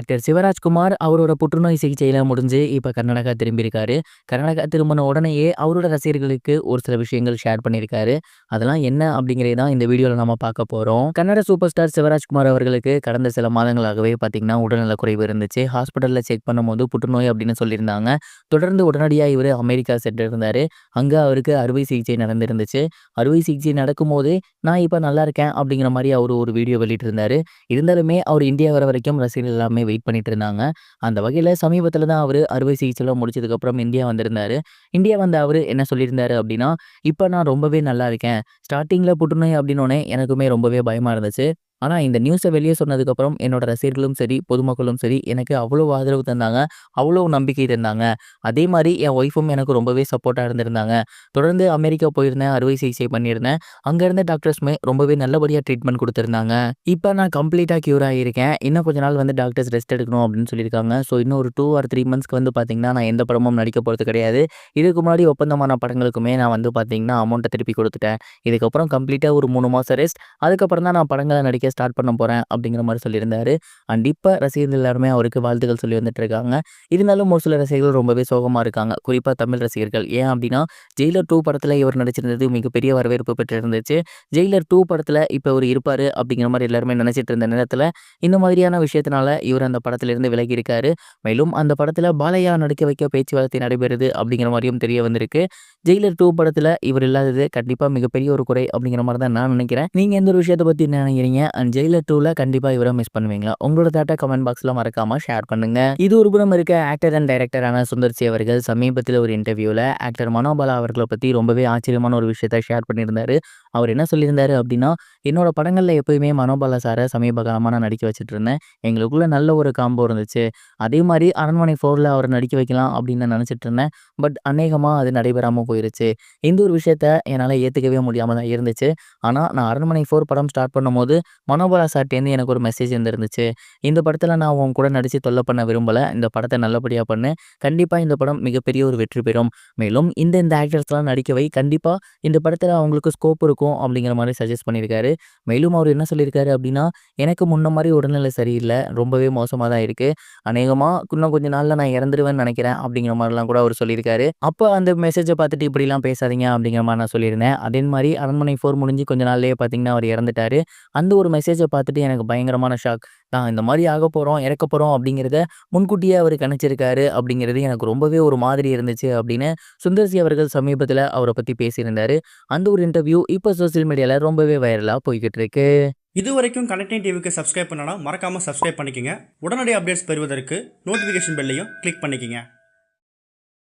Actor Shivarajkumar அவரோட புற்றுநோய் சிகிச்சையில் முடிஞ்சு இப்போ கர்நாடகா திரும்பியிருக்காரு. கர்நாடகா திரும்பின உடனேயே அவரோட ரசிகர்களுக்கு ஒரு சில விஷயங்கள் ஷேர் பண்ணியிருக்காரு. அதெல்லாம் என்ன அப்படிங்கிறது தான் இந்த வீடியோவில் நம்ம பார்க்க போகிறோம் கன்னட சூப்பர் ஸ்டார் சிவராஜ்குமார் அவர்களுக்கு கடந்த சில மாதங்களாகவே பார்த்தீங்கன்னா உடல்நலக் குறைவு இருந்துச்சு. ஹாஸ்பிட்டலில் செக் பண்ணும்போது புற்றுநோய் அப்படின்னு சொல்லியிருந்தாங்க. தொடர்ந்து உடனடியாக இவர் அமெரிக்கா சென்றிருந்தாரு. அங்கே அவருக்கு அறுவை சிகிச்சை நடந்திருந்துச்சு. அறுவை சிகிச்சை நடக்கும்போது நான் இப்போ நல்லா இருக்கேன் அப்படிங்கிற மாதிரி அவர் ஒரு வீடியோ வெளியிட்டிருந்தாரு. இருந்தாலுமே அவர் இந்தியா வர வரைக்கும் ரசிகர்கள் எல்லாமே வெயிட் பண்ணிட்டு இருந்தாங்க. அந்த வகையில் சமீபத்தில் தான் அவர் அறுவை சிகிச்சைலாம் முடிச்சதுக்கப்புறம் இந்தியா வந்திருந்தாரு. இந்தியா வந்த அவர் என்ன சொல்லியிருந்தாரு அப்படின்னா, இப்போ நான் ரொம்பவே நல்லா இருக்கேன். ஸ்டார்டிங்கில் புற்றுநோய் அப்படின்னோடனே எனக்குமே ரொம்பவே பயமாக இருந்துச்சு. ஆனால் இந்த நியூஸை வெளியே சொன்னதுக்கப்புறம் என்னோட ரசிகர்களும் சரி, பொதுமக்களும் சரி எனக்கு அவ்வளோ ஆதரவு தந்தாங்க. அவ்வளோ நம்பிக்கை தந்தாங்க. அதே மாதிரி என் ஒய்ஃபும் எனக்கு ரொம்பவே சப்போர்ட்டாக இருந்திருந்தாங்க. தொடர்ந்து அமெரிக்கா போயிருந்தேன். அறுவை சிகிச்சை பண்ணியிருந்தேன். அங்கே இருந்த டாக்டர்ஸுமே ரொம்பவே நல்லபடியாக ட்ரீட்மெண்ட் கொடுத்துருந்தாங்க இப்போ நான் கம்ப்ளீட்டாக க்யூர் ஆகியிருக்கேன். இன்னும் கொஞ்ச நாள் வந்து டாக்டர்ஸ் ரெஸ்ட் எடுக்கணும் அப்படின்னு சொல்லியிருக்காங்க. ஸோ இன்னும் ஒரு டூ ஆர் த்ரீ மந்த்ஸ்க்கு வந்து பார்த்தீங்கன்னா, நான் எந்த படமும் நடிக்க போகிறது கிடையாது. இதுக்கு முன்னாடி ஒப்பந்தமான படங்களுக்குமே நான் வந்து பார்த்தீங்கன்னா, அமௌண்ட்டை திருப்பி கொடுத்துட்டேன் இதுக்கப்புறம் கம்ப்ளீட்டாக ஒரு மூணு மாதம் ரெஸ்ட். அதுக்கப்புறம் தான் நான் படங்களை நடிக்க ஸ்டார்ட் பண்ண போகிறேன் அப்படிங்கிற மாதிரி சொல்லியிருந்தாரு. அண்ட் இப்போ ரசிகர்கள் எல்லாருமே அவருக்கு வாழ்த்துக்கள் சொல்லி வந்துட்டு இருக்காங்க. இருந்தாலும் ஒரு சில ரசிகர்கள் ரொம்பவே சோகமாக இருக்காங்க. குறிப்பாக தமிழ் ரசிகர்கள். ஏன் அப்படின்னா, ஜெயிலர் டூ படத்தில் இவர் நடிச்சிருந்தது மிகப்பெரிய வரவேற்பு பெற்றிருந்துச்சு. ஜெயிலர் டூ படத்தில் இப்போ இவர் இருப்பார் அப்படிங்கிற மாதிரி எல்லாருமே நினச்சிட்டு இருந்த நேரத்தில் இந்த மாதிரியான விஷயத்தினால இவர் அந்த படத்திலிருந்து விலகி இருக்காரு. மேலும் அந்த படத்தில் பாலையா நடிக்க வைக்க பேச்சுவார்த்தை நடைபெறுது அப்படிங்கிற மாதிரியும் தெரிய வந்திருக்கு. ஜெயிலர் டூ படத்தில் இவர் இல்லாதது கண்டிப்பாக மிகப்பெரிய ஒரு குறை அப்படிங்கிற மாதிரி தான் நான் நினைக்கிறேன். நீங்கள் எந்த ஒரு விஷயத்தை பற்றி என்ன நினைக்கிறீங்க? அண்ட் ஜெயிலர் 2ல கண்டிப்பா இவரை மிஸ் பண்ணுவீங்களா? உங்களோட தாட்ட கமெண்ட் பாக்ஸ்ல மறக்காம ஷேர் பண்ணுங்க. இது ஒரு புறம் இருக்க ஆக்டர் அண்ட் டைரக்டரான சுந்தர் சி அவர்கள் சமீபத்தில் ஒரு இன்டர்வியூல ஆக்டர் மனோபாலா அவர்களை பத்தி ரொம்பவே ஆச்சரியமான ஒரு விஷயத்த ஷேர் பண்ணியிருந்தாரு. அவர் என்ன சொல்லியிருந்தாரு அப்படின்னா, "என்னோட படங்களில் எப்போயுமே மனோபாலா சாரை சமீப காலமாக நான் நடிக்க வச்சுட்டு இருந்தேன். எங்களுக்குள்ள நல்ல ஒரு காம்போ இருந்துச்சு. அதே மாதிரி அரண்மனை ஃபோரில் அவர் நடிக்க வைக்கலாம் அப்படின்னு நான் நினச்சிட்ருந்தேன் பட் அநேகமாக அது நடைபெறாமல் போயிருச்சு. இந்த ஒரு விஷயத்த என்னால் ஏற்றுக்கவே முடியாமல் தான் இருந்துச்சு. ஆனால் நான் அரண்மனை ஃபோர் படம் ஸ்டார்ட் பண்ணும்போது மனோபாலா சார்ட்டேருந்து எனக்கு ஒரு மெசேஜ் வந்திருந்துச்சு. இந்த படத்தில் நான் உன் கூட நடித்து தொல்லை பண்ண விரும்பலை இந்த படத்தை நல்லபடியாக பண்ணு. கண்டிப்பாக இந்த படம் மிகப்பெரிய ஒரு வெற்றி பெறும். மேலும் இந்த இந்த ஆக்டர்ஸ்லாம் நடிக்க வை. இந்த படத்தில் அவங்களுக்கு ஸ்கோப் இருக்கும்." இருக்கும் அப்படிங்கிற மாதிரி சஜெஸ்ட் பண்ணியிருக்காரு. மேலும் அவர் என்ன சொல்லியிருக்காரு அப்படின்னா, "எனக்கு முன்ன மாதிரி உடல்நிலை சரியில்லை ரொம்பவே மோசமாக தான் இருக்குது அநேகமாக இன்னும் கொஞ்ச நாளில் நான் இறந்துருவேன்னு நினைக்கிறேன்." அப்படிங்கிற மாதிரிலாம் கூட அவர் சொல்லியிருக்காரு. அப்போ அந்த மெசேஜை பார்த்துட்டு இப்படிலாம் பேசாதீங்க அப்படிங்கிற மாதிரி நான் சொல்லியிருந்தேன். அதே மாதிரி அரண்மனை ஃபோர் முடிஞ்சு கொஞ்ச நாள்லேயே பார்த்தீங்கன்னா, அவர் இறந்துட்டாரு. அந்த ஒரு மெசேஜை பார்த்துட்டு எனக்கு பயங்கரமான ஷாக். நான் இந்த மாதிரி ஆக போகிறோம் இறக்க போகிறோம் அப்படிங்கிறத முன்கூட்டியே அவர் கணிச்சிருக்காரு அப்படிங்கிறது எனக்கு ரொம்பவே ஒரு மாதிரி இருந்துச்சு அப்படின்னு சுந்தர்சி அவர்கள் சமீபத்தில் அவரை பற்றி பேசியிருந்தாரு. அந்த ஒரு இன்டர்வியூ இப்போ சோசியல் மீடியாவில் ரொம்பவே வைரலாக போய்கிட்டு இருக்கு. இதுவரைக்கும் கனெக்டிங் டிவிக்கு சப்ஸ்கிரைப் பண்ணனா மறக்காமல் சப்ஸ்கிரைப் பண்ணிக்கோங்க உடனடி அப்டேட்ஸ் பெறுவதற்கு நோட்டிஃபிகேஷன் பெல்லையும் கிளிக் பண்ணிக்கோங்க